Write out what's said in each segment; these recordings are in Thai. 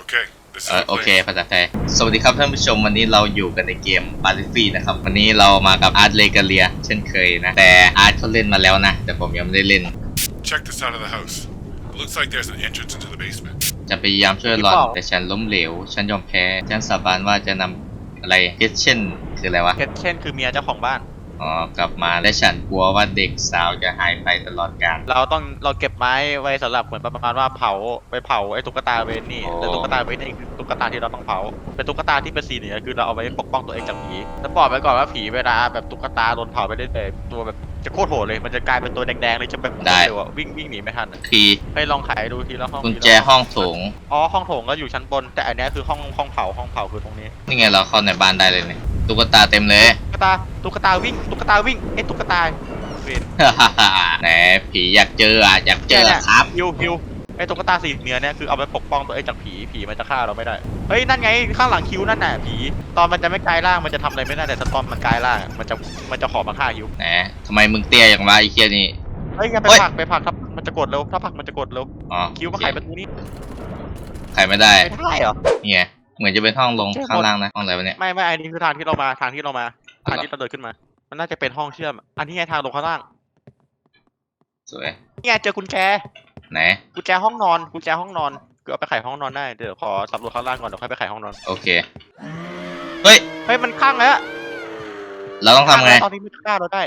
Okay, this is เอ่อ the โอเค place. ภาษาไทยสวัสดีครับท่านผู้ชมวันนี้เราอยู่กันในเกม b a t t l e f i e l d นะครับ วันนี้เรามากับอาร์ตเลกาเลียเช่นเคยนะ แต่อาร์ตเขาเล่นมาแล้วนะ แต่ผมยังไม่ได้เล่น Check this out of the house. It looks like there's an entrance into the basement. จะพยายามช่วยหลอนพี่บอกแต่ฉันล้มเหลว ฉันยอมแพ้ ฉันสาบานว่าจะนำอะไรเกเช่นคืออะไรวะ เกตเช่นคือเมียเจ้าของบ้าน อ๋อกลับมาและฉันกลัวว่าเด็กสาวจะหายไปตลอดกาล เราต้องเราเก็บไม้ไว้สำหรับเหมือนประมาณว่าเผาไปเผาไอ้ตุ๊กตาเวนนี่อ๋อแล้วตุ๊กตาเวนนี่คือตุ๊กตาที่เราต้องเผา เป็นตุ๊กตาที่เป็นสีเหนือคือเราเอาไว้ปกป้องตัวเองจากผีแล้วบอกไว้ก่อนว่าผีเวลาแบบตุ๊กตาโดนเผาไปเรื่อยๆตัวแบบจะโคตรโหดเลยมันจะกลายเป็นตัวแดงๆเลยจะแบบเร็วอะวิ่งวิ่งหนีไม่ทันอะคือให้ลองไขดูทีละห้องกุญทีละแจห้องโถงอ๋อห้องโถงก็อยู่ชั้นบน แต่อันเนี้ยคือห้องห้องเผาห้องเผาคือตรงนี้ นี่ไงเราเข้าในบ้านได้เลยเนี่ยตุ๊กตาเต็มเลย ตุ๊กตาตุ๊กตาวิ่งตุ๊กตาวิ่งไอ้ตุ๊กตาเวนไหนผีอยากเจออะอยากเจอครับฮิวฮิวไอ้ตุ๊กตาสีเนื้อเนี่ยคือเอาไปปกป้องตัวเองจากผีผีมันจะฆ่าเราไม่ได้เฮ้ยนั่นไงข้างหลังคิวนั่นน่ะผีตอนมันจะไม่กลายร่างมันจะทำอะไรไม่ได้แต่ตอนมันกลายร่างอะมันจะมันจะขอมาฆ่าฮิวไหนทำไมมึงเตี้ยอย่างวะไอ้เคียนี่เฮ้ยอย่าไปเฮ้ยผลักไปผลักถ้ามันจะกดเร็วถ้าผลักมันจะกดเร็วอ๋อคิวมาไขประตูนี้ไขไม่ได้ไม่ได้เหรอนี่ไงเหมือนจะเป็นห้องลงใช่หมดข้างล่างนะห้องอะไรวะเนี่ยไม่ไม่อันนี้คือทางที่เรามาทางที่เรามาอ๋อ ทางที่เราเดินขึ้นมา มันน่าจะเป็นห้องเชื่อม อันนี้ไงทางลงข้างล่างสวยนี่ไงเจอกุญแจไหนกุญแจห้องนอนกุญแจห้องนอนคือเอาไปไขห้องนอนได้เดี๋ยวขอสำรวจข้างล่างก่อนเดี๋ยวค่อยไปไขห้องนอนโอเคเฮ้ยเฮ้ยมันข้างแล้วเราต้องทำไงตอนนี้มันฆ่าเราได้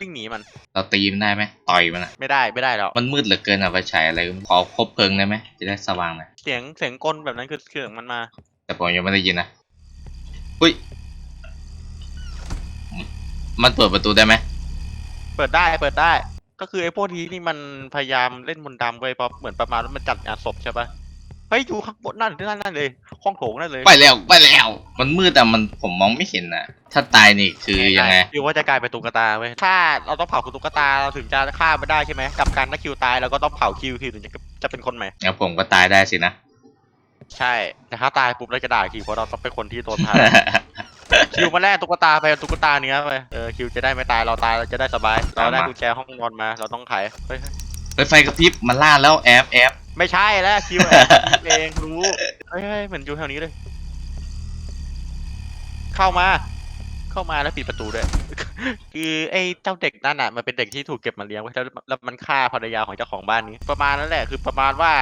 วิ่งหนีมัน เราตีมันได้ไหมต่อยมันอะไม่ได้ไม่ได้แล้วมันมืดเหลือเกินอะไปฉายอะไรขอคบเพลิงได้ไหมจะได้สว่างหน่อยเสียงเสียงกลแบบนั้นคือเสียงมันมา แต่ผมยังไม่ได้ยินนะอุ้ย มันเปิดประตูได้ไหมเปิดได้เปิดได้ ก็คือไอ้พวกนี้นี่มันพยายามเล่นมนต์ดำไว้เพราะเหมือนประมาณว่ามันจัดงานศพใช่ปะเฮ้ยอยู่ข้างบนนั่นนั่นนั่นเลยห้องโถงนั่นเลยไปแล้วไปแล้ว มันมืดแต่มันผมมองไม่เห็นอะถ้าตายนี่คือยังไงคิวว่าจะกลายเป็นตุ๊กตาเว้ยถ้าเราต้องเผาคุณตุ๊กตาเราถึงจะฆ่าไม่ได้ใช่ไหมกับการถ้าคิวตายเราก็ต้องเผาคิวคิวถึงจะจะเป็นคนใหม่งั้นผมก็ตายได้สินะ ใช่แต่ถ้าตายปุ๊บเราจะด่าคิวเพราะเราต้องเป็นคนที่โดนพา คิวมาแลกตุ๊กตาไปเอาตุ๊กตาเนื้อไปเออคิวจะได้ไม่ตายเราตายเราจะได้สบาย เราได้เอามากุญแจห้องนอนมา เราต้องไขเฮ้ยเฮ้ยเฮ้ยไฟกระพริบมันล่าแล้วแอฟแอฟไม่ใช่แล้วคิวแอบคิดเองรู้เฮ้ยเฮ้ยเหมือนอยู่แถวนี้เลย เข้ามา เข้ามาแล้วปิดประตูด้วย คือไอ้เจ้าเด็กนั่นอะมันเป็นเด็กที่ถูกเก็บมาเลี้ยงไว้แล้วแล้วมันฆ่าภรรยาของเจ้าของบ้านนี้ ประมาณนั้นแหละคือประมาณว่า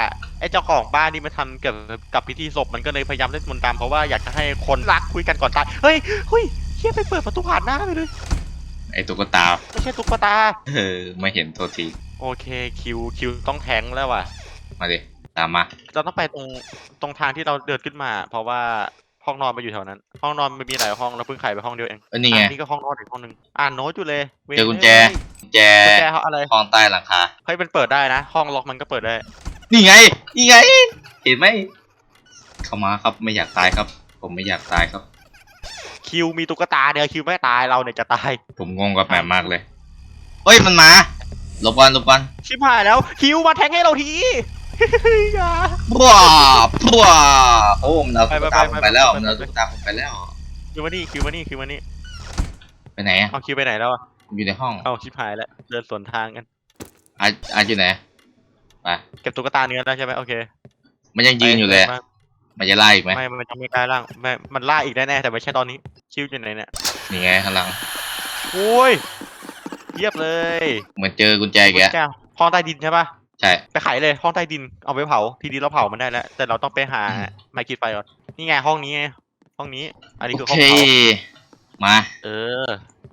ไอ้เจ้าของบ้านนี่มันทำเกี่ยวกับพิธีศพมันก็เลยพยายามเล่นมนต์ดำเพราะว่าอยากจะให้คนรักคุยกันก่อนตายเฮ้ยเฮ้ยเฮียไปเปิดประตูผ่านหน้าไปเลยไอตุ๊กตาไม่ใช่ตุ๊กตา เออไม่เห็นโทษที โอเคคิวคิวต้องแทงค์แล้วว่ะมาดิตามมา เราต้องไปตรงตรงทางที่เราเดินขึ้นมา เพราะว่า ห้องนอนมันอยู่แถวนั้น ห้องนอนมันมีหลายห้องเราเพิ่งไขไปห้องเดียวเองเออนี่ไงะนี่ก็ห้องนอนอีกห้องหนึ่งอ่านโน้ตอยู่เลยว้ยเจอกุญแจ กุญแจกุญแจเขาอะไรห้องใต้หลังคา เฮ้ยมันเปิดได้นะ ห้องล็อกมันก็เปิดได้ นี่ไง นี่ไง เห็นไหมเข้ามาครับ ไม่อยากตายครับ ผมไม่อยากตายครับ คิวมีตุ๊กตาเนี่ยคิวไม่ตายเราเนี่ยจะตาย ผมงงกับแมปมากเลย เฮ้ย มันมาหลบก่อนหลบก่อนชิบหายแล้วคิวมาแทงให้เราที อย่าบ้าบ้าโอ้มันเอาตุ๊กตาผมไปไปไปไปแล้วไปมันเอาตุ๊กตาผมไปแล้ว คิวมานี่คิวมานี่คิวมานี่ไปไหนอะเอาคิวไปไหนแล้วอะอยู่ในห้องเอาชิบหายแล้วเดินสวนทางกันอาอาอยู่ไหนไปเก็บตุ๊กตาเนื้อได้ใช่ไหมโอเคมันยังยืนอยู่เลยไปมันจะไล่อีกไหมไม่มันจะไม่กลายร่างไม่มันล่าอีกแน่ๆแต่ไม่ใช่ตอนนี้คิวอยู่ไหนเนี่ยนี่ไงข้างหลังโอ้ยเยียบเลย เหมือนเจอกุญแจอีกแล้วแก้วห้องใต้ดินใช่ปะ ใช่ไปขายเลยห้องใต้ดินเอาไปเผาทีดีเราเผามันได้แล้ว แต่เราต้องไปหาอืมไม้ขีดไฟก่อนนี่ไงห้องนี้ไงห้องนี้ อันนี้โอคือห้อเคงเผามา เออ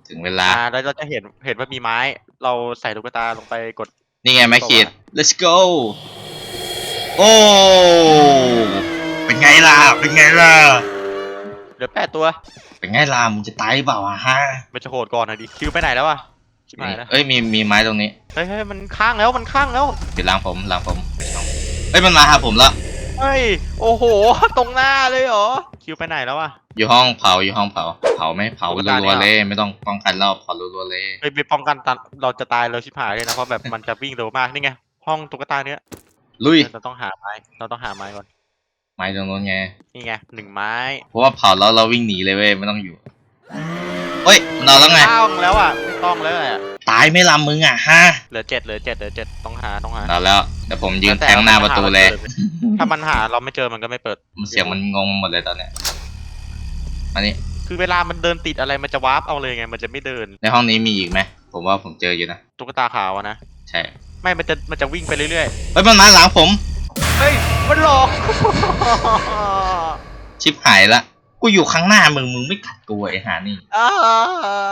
ถึงเวลา อ่าแล้วเราจะเห็นเห็นว่ามีไม้ เราใส่ลูกตาลงไปกด นี่ไงแม่ขีด let's go โอ้ เป็นไงล่ะ เป็นไงล่ะ เหลือแปดตัวเป็นไงล่ะ มึงจะตายหรือเปล่าวะฮะ มันจะโหดก่อนนะดิคิวไปไหนแล้ววะ ชิบหายแล้วเอ้ยมีมีไม้ตรงนี้เฮ้ยเฮ้ยมันข้างแล้วมันข้างแล้วติดหลังผมหลังผมเอ้ยมันมาหาผมแล้วเฮ้ยโอ้โห ตรงหน้าเลยเหรอคิวไปไหนแล้ววะอยู่ห้องเผาอยู่ห้องเผา เผาไหมเผาตุ๊กตารัวๆเนี่เลยยไม่ต้องป้องกันเราเผารัวๆเลยเฮ้ยไปป้องกันตันเราจะตายเลยชิบหายเลยนะเพราะแบบมันจะวิ่งเร็วมากนี่ไงห้องตุ๊กตาเนี้ยลุยเราต้องหาไม้เราต้องหาไม้ก่อนไม้ตรงนู้นไงนี่ไงหนึ่งไม้เพราะว่าเผาแล้วเราวิ่งหนีเลยเว้ยไม่ต้องอยู่ เฮ้ยมันเอาแล้วไงไม่ต้องแล้วอะไม่ต้องแล้วอะตายไหม่ลำมึงอะฮะเหลือเจ็ดเหลือเจ็ดเหลือเจ็ดต้องหาต้องหาเอาแล้วแต่ผมยืนแทงหน้าประตูเลย ถ้ามันหาเราไม่เจอมันก็ไม่เปิด มันเสียงมันงงหมดเลยตอนเนี้ยมานี่คือเวลามันเดินติดอะไรมันจะวาร์ปเอาเลยไง มันจะไม่เดิน ในห้องนี้มีอีกไหมผมว่าผมเจออยู่นะ ตุ๊กตาขาวอะนะ ใช่ ไม่มันจะมันจะวิ่งไปเรื่อยเฮ้ยมันมาหลังผม ๆ เฮ้ย มันหลอก ชิบหายละ กูอยู่ข้างหน้ามึงมึงไม่ขัดกูไอ้หานี่ อ้า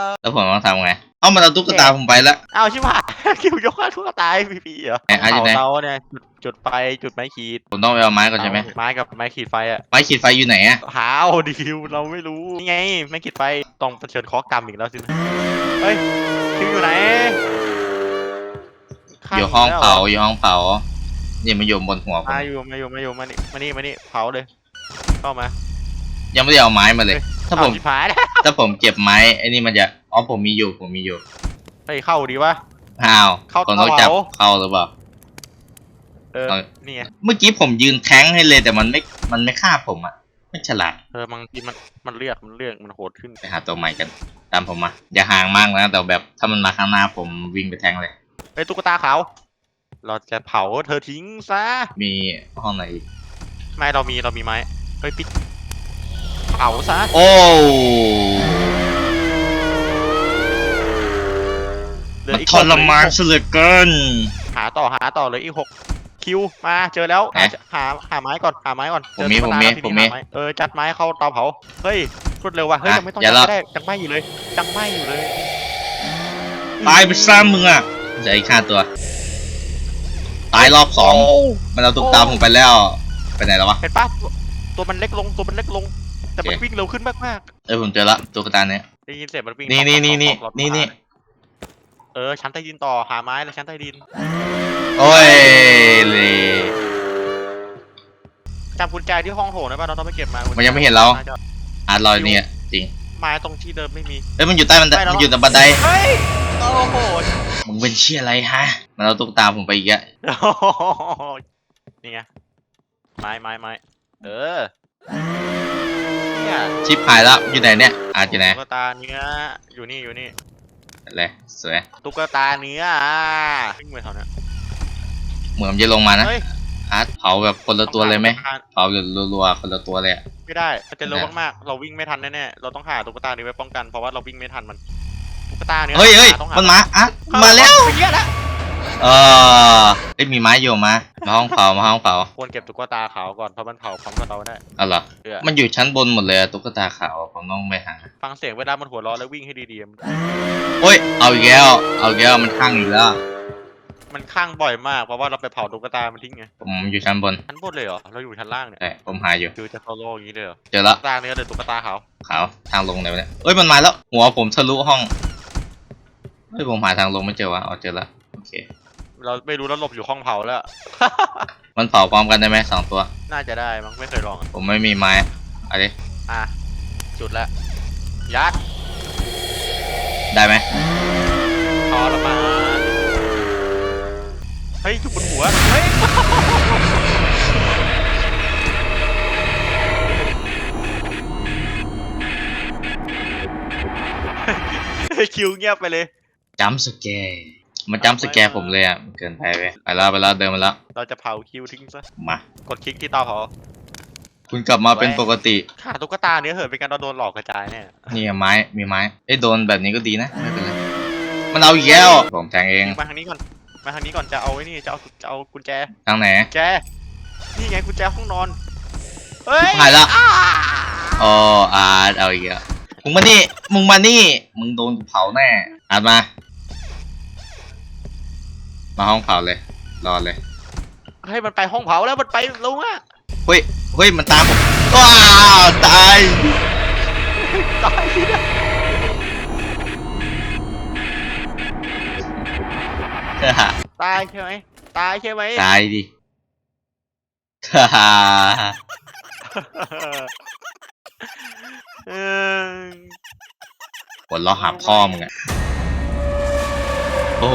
วแล้วผมต้องทำไง เอามันเอาตุ๊กตาผมไปละอ้าวชิบหายคิวยกให้ตุ๊กตาให้พี่ๆเหรอไหนอะอยู่ไหนเผาเตาเนี่ยจุดจุดไฟจุดไม้ขีดผมต้องไปเอาไม้ก่อนใช่ไหมไม้กับไม้ขีดไฟอะไม้ขีดไฟอยู่ไหนอะหาเอาดิวเราไม่รู้นี่ไงไม้ขีดไฟต้องเผชิญเคอกรรมอีกแล้วสินะเฮ้ยคิวอยู่ไหนข้าอยู่ห้องแล้วเผาอยู่ห้องเผานี่มาอยู่บนหัวผม มาอยู่มาอยู่มาอยู่มานี่มานี่มานี่เผาเลย เข้ามา ยังไม่ได้เอาไม้มาเลย ถ้าผมเอชิบหายแล้วถ้าผมเก็บไม้ไอ้นี่มันจะอ๋อผมมีอยู่ผมมีอยู่เฮ้ยเข้าดีวะ อ้าวเข้าผมต้องจับเตาเข้าหรือเปล่า เออ เอา นี่ไงเมื่อกี้ผมยืนแทงให้เลยแต่มันไม่มันไม่ฆ่าผมอะไม่ฉลาดเออบางทีมัน มันเรียกมันเรียกมันโหดขึ้น ไปหาตัวใหม่กัน ตามผมมา อย่าห่างมากนะแต่แบบถ้ามันมาข้างหน้าผมวิ่งไปแทงเลยไอ้ยตุ๊กตาขาว เราจะเผาเธอทิ้งซะ มีห้องไหนอีกไม่เรามี เรามีไม้ เฮ้ยปิดเผาซะ โอ้เหลือมันอีกทรมานเสยเหลือเกิน หาต่อหาต่อเหลยอีกหกคิวมาเจอแล้วไหนหาหาหาไม้ก่อนหาไม้ก่อนผมมีเจอตุ๊กตาผมมีแล้วทีนี้ผมมีหาไเออจัดไม้เข้าเตาเผาเฮ้ยรวดเร็วว่ะเฮ้ยอะยังไม่ต้องอย่าจัละดก็ได้จังไม่อยู่เลยจังไม่อยู่เลยตายไปซ้ำมึงอะเหลืออีกห้าตัว ตายรอบสองโมันเอาตุ๊กตาผมไปแล้ว ไปไหนแล้ววะ เห็นปะตัวตัวมันเล็กลงตัวมันเล็กลง แต่มันโอเควิ่งเร็วขึ้นมากเอ้ยผมเจอละตุ๊กตาเนี้ยๆได้ยินเสียงมันวิ่งนี่ต๊อกนี่นี่ต๊อกต๊อกนี่นี่ต๊อกเออชั้นใต้ดินต่อหาไม้แล้วชั้นใต้ดินโอ้ยเลยจำกุญแจที่ห้องโถงได้ป่ะเราต้องไปเก็บมามันยังไม่เห็นเราน่จะอาร์ตลอยเนี่ยจริงไม้ตรงที่เดิมไม่มี เอ้ยมันอยู่ใต้บันไดไม่แล้วมันอยู่ตรงบันไดเฮ้ยโอ้โหมึงเป็นเชี่ยอะไรฮะ มันเอาตุ๊กตาผมไปอีกอะนี่ไงไม้ไม้ไม้เออ เนี่ยชิปหายแล้วอยู่ไหนเนี่ยอาร์ตอยู่ไหนตุ๊กตาเนื้ออยู่นี่อยู่นี่อะไรสวยตุ๊กตาเนื้ออะวิ่งไปแถวเนี้ยเหมือนจะลงมานะเฮ้ยอาร์ตเผาแบบคนละตัวเลยไหมต้องหาเผาแบบรัวๆคนละตัวเลยอะไม่ได้มันจะเร็วได้มากๆเราวิ่งไม่ทันแน่ๆเราต้องหาตุ๊กตานี้ไว้ป้องกันเพราะว่าเราวิ่งไม่ทันมันตุ๊กตาเนื้อเฮ้ยเฮ้ยต้องหมันมาอาร์ตเข้มาแล้วเหี้ยแล้ว เออเอ้ยมีไม้อยู่มามาห้องเผามาห้องเผาควรเก็บตุ๊กตาขาวก่อนเพราะมันเผาพร้อมกับเราได้เอาเหรอเออมันอยู่ชั้นบนหมดเลยอะตุ๊กตาขาวผมต้องไปหาฟังเสียงเวลามันหัวเราะแล้ววิ่งให้ดีๆมันโอ้ยเอาอีกแล้วเอาอีกแล้วมันข้างอีกแล้วมันข้างบ่อยมากเพราะว่าเราไปเผาตุ๊กตามันทิ้งไงผมอยู่ชั้นบนชั้นบนเลยเหรอเราอยู่ชั้นล่างเนี่ยใช่ผมหาอยู่คือจะโซโล่อย่างนี้เลยเหรอเจอแล้วตุ๊กตาเนื้อหรือตุ๊กตาขาวขาวทางลงไหนวะเนี่ยเอ้ยมันมาแล้วหัวผมทะลุห้องเฮ้ยผมหาทางลงไม่เจอวะเอาเจอแล้วโอเค เราไม่รู้แล้วหลบอยู่ห้องเผาแล้ว มันเผาพร้อมกันได้ไหมสองตัว น่าจะได้มั้งไม่เคยลองอะผมไม่มีไม้เอะไรอะจุดละยัดได้ไหมทรมานเฮ้ยจุดบนหัวเฮ้ยคิวเงียบไปเลย จัมป์สแกร์ มันจัมป์สแกร์ผมเลยอะมันเกินไปไปไปแล้วไปแล้วเดินมาแล้วเราจะเผาคิวทิ้งซะ มากดคลิกที่เตาเผาคุณกลับมาเป็นปกติขาตุ๊กตาเนี้ยเหอะเป็นการเราโดนหลอกกระจายเนี่ยนี่ไม้มีไม้เอ้ยโดนแบบนี้ก็ดีนะไม่เป็นไรมันเอาอีกแล้วผมแทงเองมาทางนี้ก่อนมาทางนี้ก่อนจะเอาไอ้นี่จะเอาจะเอากุญแจทางไหนแจนี่ไงกุญแจห้องนอนเฮ้ยหายละอ้าอ๋ออาร์ตเอาอีกแล้วมึงมานี่มึงมานี่มึงโดนกูเผาแน่อาร์ตมา มาห้องเผาเลย รอเลย ให้มันไปห้องเผาแล้วมันไปลงอะเฮ้ย เฮ้ย มันตามผมว้าวตาย ตายสิเนี่ยตายใช่ไหมตายใช่ไหม ตายดิเออหัวเราะหาพ่อมึงอะโอ้